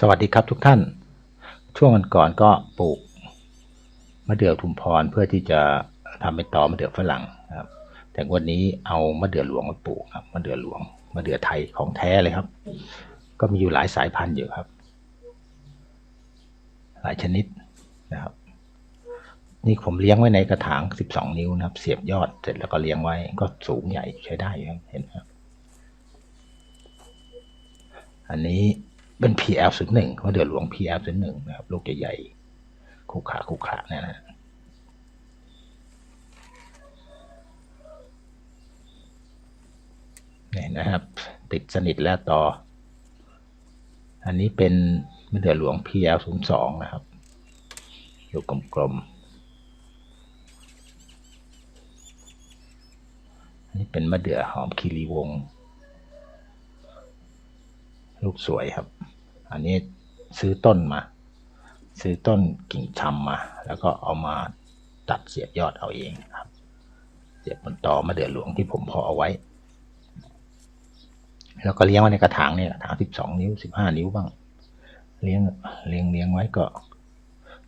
สวัสดีครับทุกท่าน ช่วงก่อนก็ปลูกมะเดื่อทุมพรเพื่อที่จะทำเป็นตอมะเดื่อฝรั่งครับ แต่วันนี้เอามะเดื่อหลวงมาปลูกครับมะเดื่อหลวงมะเดื่อไทยของแท้เลยครับ ก็มีอยู่หลายสายพันธุ์อยู่ครับ หลายชนิดนะครับ นี่ผมเลี้ยงไว้ในกระถาง 12 นิ้วนะครับ เสียบยอดเสร็จแล้วก็เลี้ยงไว้ก็สูงใหญ่ใช้ได้อยู่ครับเห็นไหมครับ อันนี้ เป็น PL 0 1ว่าเดือหลวง PL 0 1 นะครับลูกใหญ่ๆคุกขาคุกขาเนี่ยนะนี่นะครับ ติดสนิทแล้วต่อ อันนี้เป็นมะเดื่อหลวง PL 0 2 นะครับลูกกลมๆอันนี้เป็นมะเดื่อหอมคีรีวง ลูกสวยครับ อันนี้ซื้อต้นมา ซื้อต้นกิ่งชำมา แล้วก็เอามาตัดเสียบยอดเอาเองครับ เสียบบนตอมะเดื่อหลวงที่ผมเพาะเอาไว้ แล้วก็เลี้ยงไว้ในกระถางเนี่ยกระถางสิบสองนิ้วสิบห้านิ้วบ้าง เลี้ยงเลี้ยงเลี้ยงไว้ก็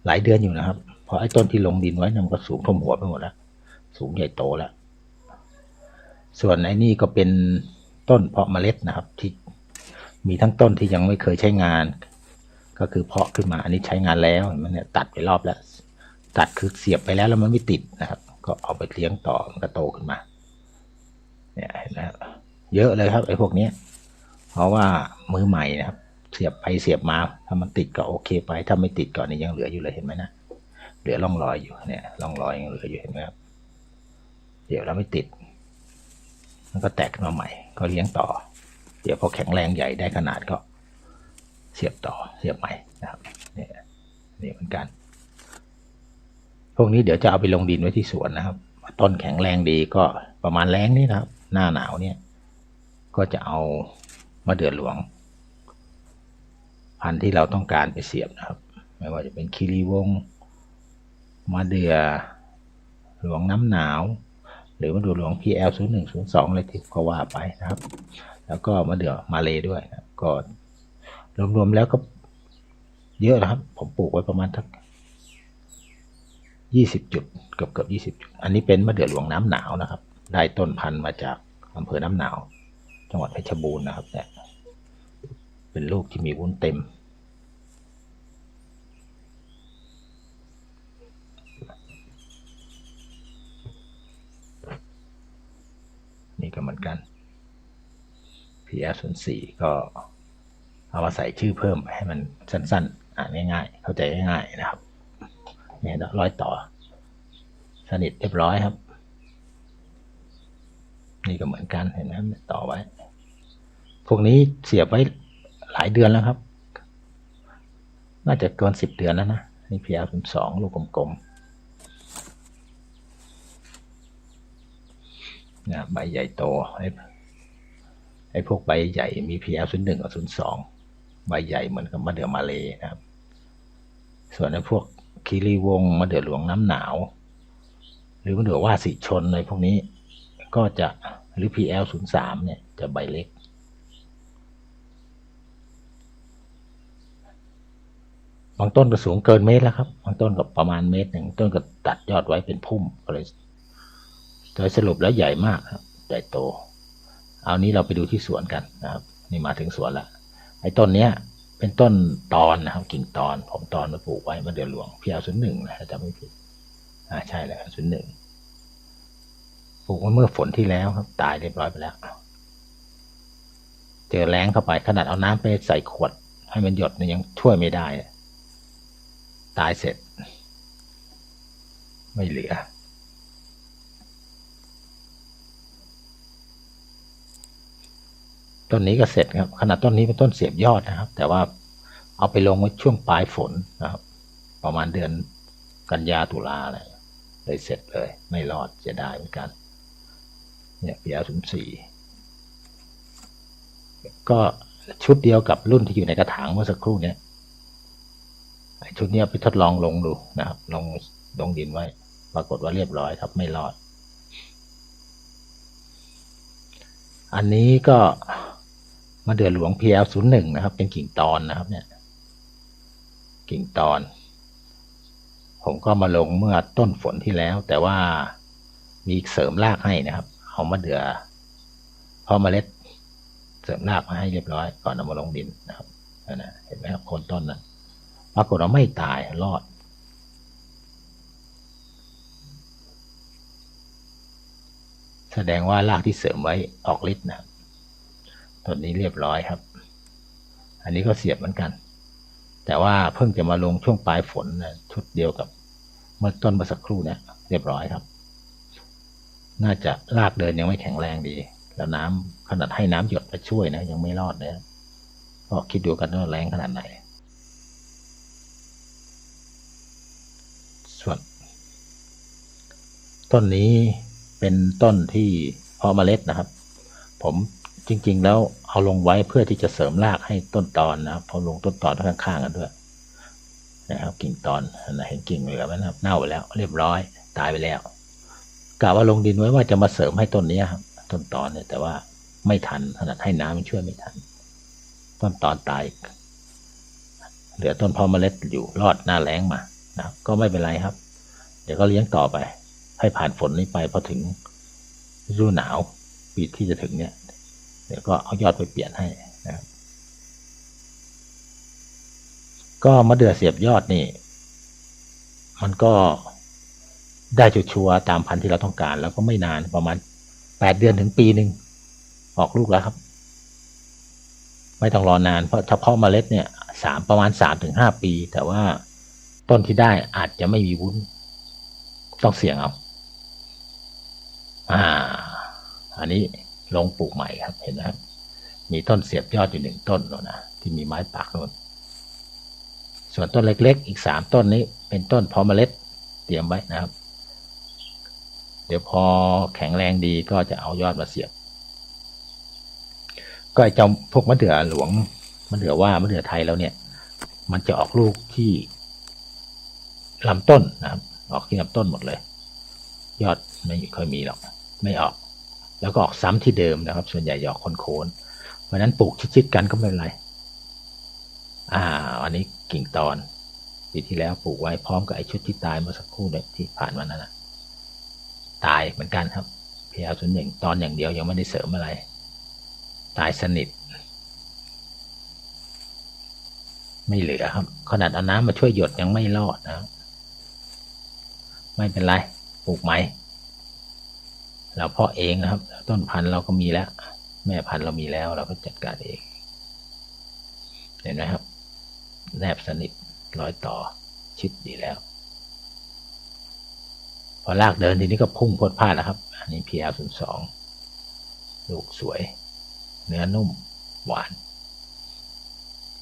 หลายเดือนอยู่นะครับ เพราะไอ้ต้นที่ลงดินไว้นะมันก็สูงท่วมหัวไปหมดแล้ว สูงใหญ่โตแล้ว ส่วนไอ้นี่ก็เป็นต้นเพาะเมล็ดนะครับ ที่ มีทั้งต้นที่ยังไม่เคยใช้งาน ก็คือเพาะขึ้นมาอันนี้ใช้งานแล้วเห็นไหมันเนี่ยตัดไปรอบแล้ว ตัดคือเสียบไปแล้วแล้วมันไม่ติดนะครับ ก็เอาไปเลี้ยงต่อมันก็โตขึ้นมา เนี่ยเห็นไหมครับเยอะเลยครับไอ้พวกนี้เพราะว่ามือใหม่นะครับ เสียบไปเสียบมาถ้ามันติดก็โอเคไป ถ้าไม่ติดก่อนนี่ยังเหลืออยู่เลยเห็นไหมนะเหลือร่องรอยอยู่เนี่ยร่องรอยยังเหลืออยู่เห็นไหมครับเดี๋ยวเราไม่ติด มันก็แตกมาใหม่ ก็เลี้ยงต่อ ดี๋ยวพอแข็งแรงใหญ่ได้ขนาดก็ เสียบต่อเสียบใหม่นะครับเนี่ยนี่เหมือนกัน พวกนี้เดี๋ยวจะเอาไปลงดินไว้ที่สวนนะครับ ต้นแข็งแรงดีก็ประมาณแรงนี่นะครับ หน้าหนาวเนี่ย ก็จะเอามาเดือดหลวง พันธุ์ที่เราต้องการไปเสียบนะครับ ไม่ว่าจะเป็นคีรีวงมาเดือหลวงน้ำหนาว หรือมาดูหลวง PL 0 1 0 2 อะไรที่ก็ว่าไปนะครับ แล้วก็มาเดือมาเลด้วยนะก็รวมๆแล้วก็เยอะนะครับ ผมปลูกไว้ประมาณทักยี่สิบจุดเกือบเกือบยี่สิบจุด อันนี้เป็นมะเดื่อหลวงน้ำหนาวนะครับ ได้ต้นพันธุ์มาจากอำเภอน้ำหนาว จังหวัดเพชรบูรณ์นะครับเนี่ยเป็นลูกที่มีวุ้นเต็ม นี่ก็เหมือนกัน PR 0 4ก็เอามาใส่ชื่อเพิ่มให้มันสั้นๆ อ่านง่ายๆ เข้าใจง่ายๆนะครับเนี่ยร้อยต่อ สนิทเรียบร้อยครับ นี่ก็เหมือนกันเห็นไหมต่อไว้ พวกนี้เสียบไว้หลายเดือนแล้วครับ น่าจะเกินสิบเดือนแล้วนะนี่ PR 0 2ลูกกลมๆนะใบใหญ่โต ไอ้พวกใบใหญ่มี PR 0 1 กับ 0 2 ใบใหญ่เหมือนกับมะเดื่อมาเลนะครับ ส่วนไอ้พวกคีรีวงมะเดื่อหลวงน้ำหนาว หรือมะเดื่อว่าสีชนในพวกนี้ ก็จะหรือ PL 0 3 เนี่ยจะใบเล็ก บางต้นก็สูงเกินเมตรแล้วครับบางต้นก็ประมาณเมตรหนึ่งต้นก็ตัดยอดไว้เป็นพุ่มก็เลยโดยสรุปแล้วใหญ่มากครับ ใหญ่โต เอานี้เราไปดูที่สวนกันนะครับ นี่มาถึงสวนละไอ้ต้นเนี้ย เป็นต้นตอนนะครับ กิ่งตอน ผมตอนมาปลูกไว้มาเดือนหลวงพี่เอาศูนย์หนึ่งนะจำไม่ผิดอ่าใช่แล้วศูนย์หนึ่งปลูกไว้เมื่อฝนที่แล้วครับ ตายเรียบร้อยไปแล้ว เจอแรงเข้าไปขนาดเอาน้ำไปใส่ขวด ให้มันหยดเนี่ยยังช่วยไม่ได้ ตายเสร็จ ไม่เหลือ ต้นนี้ก็เสร็จครับขนาดต้นนี้เป็นต้นเสียบยอดนะครับ แต่ว่าเอาไปลงไว้ช่วงปลายฝนนะครับ ประมาณเดือนกันยาตุลาอะไรเลยเสร็จเลย ไม่รอดเสียดายเหมือนกัน เนี่ยปีอาศูนย์สี่ก็ชุดเดียวกับรุ่นที่อยู่ในกระถางเมื่อสักครู่เนี้ยชุดนี้ไปทดลองลงดูนะครับ ลงลงดินไว้ ปรากฏว่าเรียบร้อยครับ ไม่รอด อันนี้ก็ มาเดื่อหลวง PL 0 1 นะครับ เป็นกิ่งตอนนะครับ เนี่ย กิ่งตอน ผมก็มาลงเมื่อต้นฝนที่แล้ว แต่ว่ามีเสริมรากให้นะครับเอามะเดื่อเพาะเมล็ดเสริมรากมาให้เรียบร้อย ก่อนเอามาลงดินนะครับนะเห็นไหมครับโคนต้นนะปรากฏว่าไม่ตายรอดแสดงว่ารากที่เสริมไว้ออกฤทธิ์นะครับ ต้นนี้เรียบร้อยครับ อันนี้ก็เสียบเหมือนกัน แต่ว่าเพิ่งจะมาลงช่วงปลายฝนนะชุดเดียวกับเมื่อต้นเมื่อสักครู่เนี่ยเรียบร้อยครับ น่าจะรากเดินยังไม่แข็งแรงดี แล้วน้ำขนาดให้น้ำหยดมาช่วยนะยังไม่รอดเลยก็คิดดูกันว่าแรงขนาดไหน ส่วน ต้นนี้เป็นต้นที่เพาะเมล็ดนะครับ ผม จริง ๆ แล้วเอาลงไว้เพื่อที่จะเสริมรากให้ต้นตอนนะครับพอลงต้นตอนข้างๆกันด้วยนะครับกิ่งตอนนะเห็นกิ่งเหลือไหมนะครับเน่าไปแล้ว เรียบร้อย ตายไปแล้วกะว่าลงดินไว้ว่าจะมาเสริมให้ต้นนี้ครับต้นตอนเนี่ยแต่ว่าไม่ทันขนาดให้น้ำมันช่วยไม่ทัน ต้นตอนตาย เหลือต้นพอเมล็ดอยู่รอดหน้าแล้งมานะครับ ก็ไม่เป็นไรครับ เดี๋ยวก็เลี้ยงต่อไป ให้ผ่านฝนนี้ไปพอถึงฤดูหนาวปีที่จะถึงเนี่ย เดี๋ยวก็เอายอดไปเปลี่ยนให้นะครับก็มะเดื่อเสียบยอดนี่ มันก็ได้ชัวร์ตามพันธุ์ที่เราต้องการ แล้วก็ไม่นานประมาณแปดเดือนถึงปีหนึ่งออกลูกแล้วครับ ไม่ต้องรอนานเพราะเฉพาะเมล็ดเนี่ยสามประมาณสามถึงห้าปี แต่ว่าต้นที่ได้อาจจะไม่มีวุ้น ต้องเสี่ยงเอา อ่า อันนี้ ลงปลูกใหม่ครับเห็นไหมมีต้นเสียบยอดอยู่หนึ่งต้นโน่นนะที่มีไม้ปักโน่นส่วนต้นเล็ก ๆ อีกสามต้นนี้ เป็นต้นพาะเมล็ดเตรียมไว้นะครับ เดี๋ยวพอแข็งแรงดีก็จะเอายอดมาเสียบ ก็ไอ้เจ้าพวกมะเดื่อหลวงมะเดื่อว่ามะเดื่อไทยแล้วเนี่ย มันจะออกลูกที่ลำต้นนะครับ ออกที่ลำต้นหมดเลย ยอดไม่ค่อยมีหรอก ไม่ออก แล้วก็ออกซ้ำที่เดิมนะครับ ส่วนใหญ่จะออกโคนๆเพราะนั้นปลูกชิดๆกันก็ไม่เป็นไร อ่า อันนี้กิ่งตอนปีที่แล้วปลูกไว้พร้อมกับไอ้ชุดที่ตายเมื่อสักครู่เนี่ยที่ผ่านมานั่นนะตายเหมือนกันครับพีอาศูนย์หนึ่งตอนอย่างเดียวยังไม่ได้เสริมอะไร ตายสนิท ไม่เหลือครับ ขนาดเอาน้ำมาช่วยหยดยังไม่รอดนะ ไม่เป็นไร ปลูกใหม่ เราเพาะเองนะครับ ต้นพันธุ์เราก็มีแล้ว แม่พันธุ์เรามีแล้ว เราก็จัดการเอง เห็นไหมครับ แนบสนิทร้อยต่อชิดดีแล้ว พอลากเดินทีนี้ก็พุ่งพดพลาดแล้วครับ อันนี้ PL 0 2ลูกสวย เนื้อนุ่ม หวาน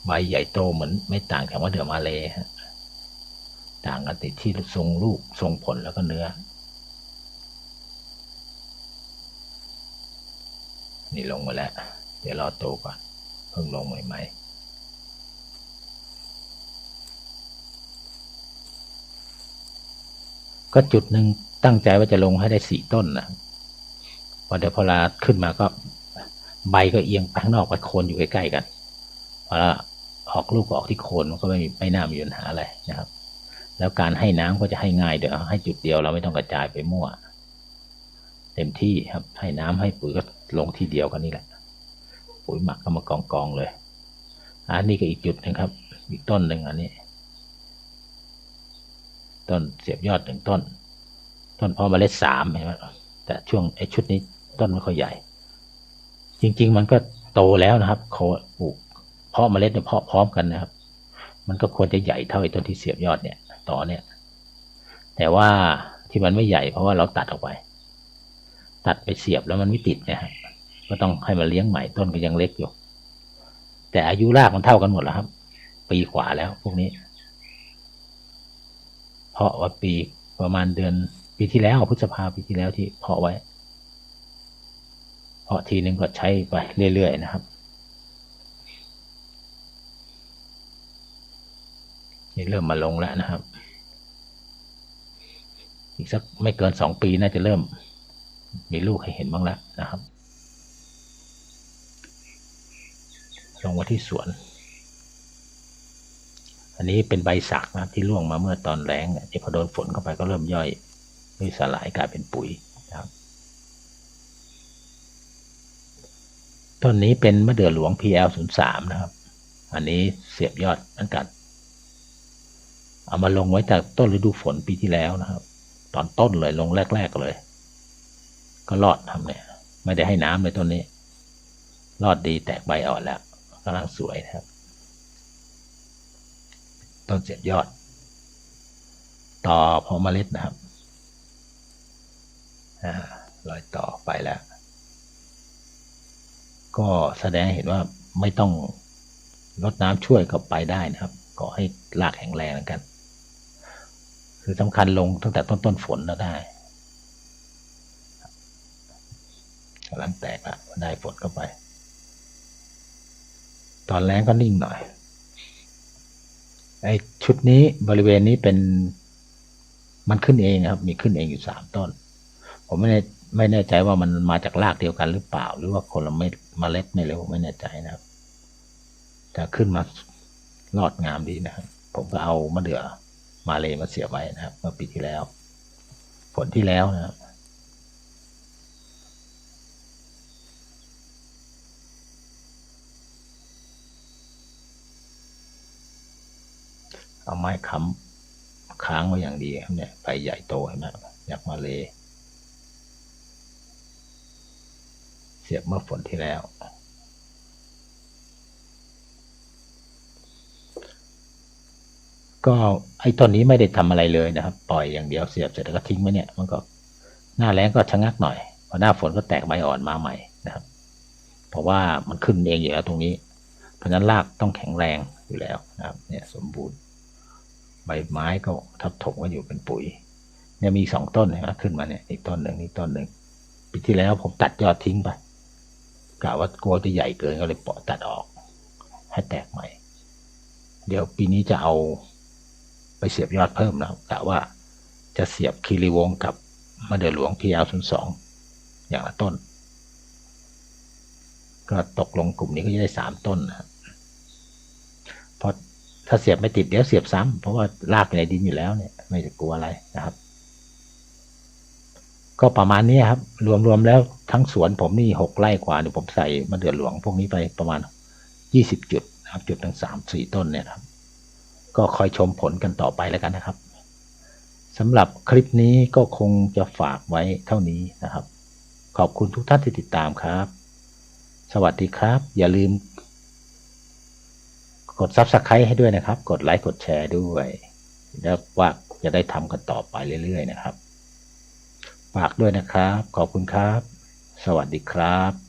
ใบใหญ่โตเหมือนไม่ต่างจากว่าเดือมาเลยฮะต่างกันติดที่ทรงลูกทรงผลแล้วก็เนื้อ นี่ลงมาแล้ว เดี๋ยวรอโตก่อนเพิ่งลงใหม่ๆก็จุดหนึ่งตั้งใจว่าจะลงให้ได้สี่ต้นนะพอเดี๋ยวพอลาขึ้นมาก็ใบก็เอียงไปข้างนอกไปโคนอยู่ใกล้ๆกันพอละออกลูกก็ออกที่โคนมันก็ไม่ไม่น่ามีปัญหาอะไรนะครับ แล้วการให้น้ำก็จะให้ง่ายเดี๋ยวให้จุดเดียวเราไม่ต้องกระจายไปมั่ว เต็มที่ครับให้น้ำให้ปุ๋ยก็ ลงที่เดียวกันนี่แหละ ปุ๋ยหมักก็มากองกองๆเลย อันนี้ก็อีกจุดหนึงครับ อีกต้นหนึ่งอันนี้ ต้นเสียบยอดหนึ่งต้น ต้นเพอเมล็ดสามเห็นไหมแต่ช่วงไอ้ชุดนี้ต้นไม่ค่อยใหญ่ จริง ๆ มันก็โตแล้วนะครับโคปลูกเพาะเมล็ดเนี่ยเพาะพร้อมกันนะครับ มันก็ควรจะใหญ่เท่าไอ้ต้นที่เสียบยอดเนี่ย ต่อเนี่ย แต่ว่าที่มันไม่ใหญ่เพราะว่าเราตัดออกไป ตัดไปเสียบแล้วมันไม่ติดเนี่ยฮะก็ต้องให้มาเลี้ยงใหม่ต้นก็ยังเล็กอยู่ แต่อายุรากมันเท่ากันหมดแล้วครับ ปีกว่าแล้วพวกนี้ เพาะว่าปีประมาณเดือนปีที่แล้วพฤษภาปีที่แล้วที่เพาะไว้ เพาะทีนึงก็ใช้ไปเรื่อยๆนะครับนี่เริ่มมาลงแล้วนะครับ อีกสักไม่เกินสองปีน่าจะเริ่ม มีลูกให้เห็นบ้างแล้วนะครับ ลงมาที่สวน อันนี้เป็นใบสักนะที่ร่วงมาเมื่อตอนแรงเนี่ยที่พอโดนฝนเข้าไปก็เริ่มย่อยย่สลายกลายเป็นปุ๋ยนะครับต้นนี้เป็นมะเดื่อหลวง PL 0 3 นะครับ อันนี้เสียบยอดเหมือนกัน เอามาลงไว้จากต้นฤดูฝนปีที่แล้วนะครับ ตอนต้นเลยลงแรก ๆ เลย ก็รอดทำเนี่ย ไม่ได้ให้น้ำเลยต้นนี้ รอดดีแตกใบอ่อนแล้วกำลังสวยนะครับ ต้นเสียบยอด ต่อพอเมล็ดนะครับอ่ารอยต่อไปแล้ว ก็แสดงเห็นว่าไม่ต้องลดน้ำช่วยก็ไปได้นะครับก็ให้รากแข็งแรงกัน คือสำคัญลงตั้งแต่ต้นต้นฝนแล้วได้ กำลังแตกแล้วได้ฝนเข้าไป ตอนแรงก็นิ่งหน่อยไอ้ชุดนี้บริเวณนี้เป็นมันขึ้นเองครับ มีขึ้นเองอยู่สามต้น ผมไม่แน่ไม่แน่ใจว่ามันมาจากรากเดียวกันหรือเปล่า หรือว่าคนละเม็ดเล็ดไม่เรู้ไม่แน่ใจนะครับแต่ขึ้นมารอดงามดีนะครับผมก็เอามะเดื่อมาเลยมาเสียไว้นะครับเมื่อปีที่แล้ว ผลที่แล้วนะครับ เอาไม้ค้ำค้างไว้อย่างดีครับเนี่ยใบใหญ่โตเห็นไหมอยากมาเลยเสียบเมื่อฝนที่แล้ว ก็ไอ้ต้นนี้ไม่ได้ทำอะไรเลยนะครับ ปล่อยอย่างเดียวเสียบเสร็จแล้วก็ทิ้งไว้เนี่ย มันก็หน้าแรงก็ชะงักหน่อยพอหน้าฝนก็แตกใบอ่อนมาใหม่นะครับ เพราะว่ามันขึ้นเองอยู่แล้วตรงนี้ เพราะฉะนั้นรากต้องแข็งแรงอยู่แล้วนะครับ เนี่ยสมบูรณ์ ใบไม้ก็ทับถมกันอยู่เป็นปุ๋ย เนี่ยมีสองต้นนะขึ้นมาเนี่ยอีกต้นหนึ่งอีกต้นหนึ่งปีที่แล้วผมตัดยอดทิ้งไปกะว่ากลัวจะใหญ่เกินก็เลยปล่อยตัดออก ให้แตกใหม่ เดี๋ยวปีนี้จะเอาไปเสียบยอดเพิ่มนะครับกะว่าจะเสียบคีรีวงกับมะเดื่อหลวงพีเอลศูนย์สองอย่างละต้น ก็ตกลงกลุ่มนี้ก็จะได้สามต้นนะเพราะ ถ้าเสียบไม่ติดเดี๋ยวเสียบซ้ำเพราะว่ารากอยู่ในดินอยู่แล้วเนี่ย ไม่จะกลัวอะไรนะครับ ก็ประมาณนี้ครับ รวมๆแล้วทั้งสวนผมนี่หกไร่กว่าเนี่ยผมใส่มะเดื่อหลวงพวกนี้ไปประมาณยี่สิบจุดนะครับ จุดทั้งสามสี่ต้นเนี่ยครับ ก็คอยชมผลกันต่อไปแล้วกันนะครับสำหรับคลิปนี้ก็คงจะฝากไว้เท่านี้นะครับ ขอบคุณทุกท่านที่ติดตามครับ สวัสดีครับ อย่าลืม กด Subscribe ให้ด้วยนะครับ กดไลค์กดแชร์ด้วย แล้วว่าจะได้ทำกันต่อไปเรื่อย ๆ นะครับ ฝากด้วยนะครับ ขอบคุณครับ สวัสดีครับ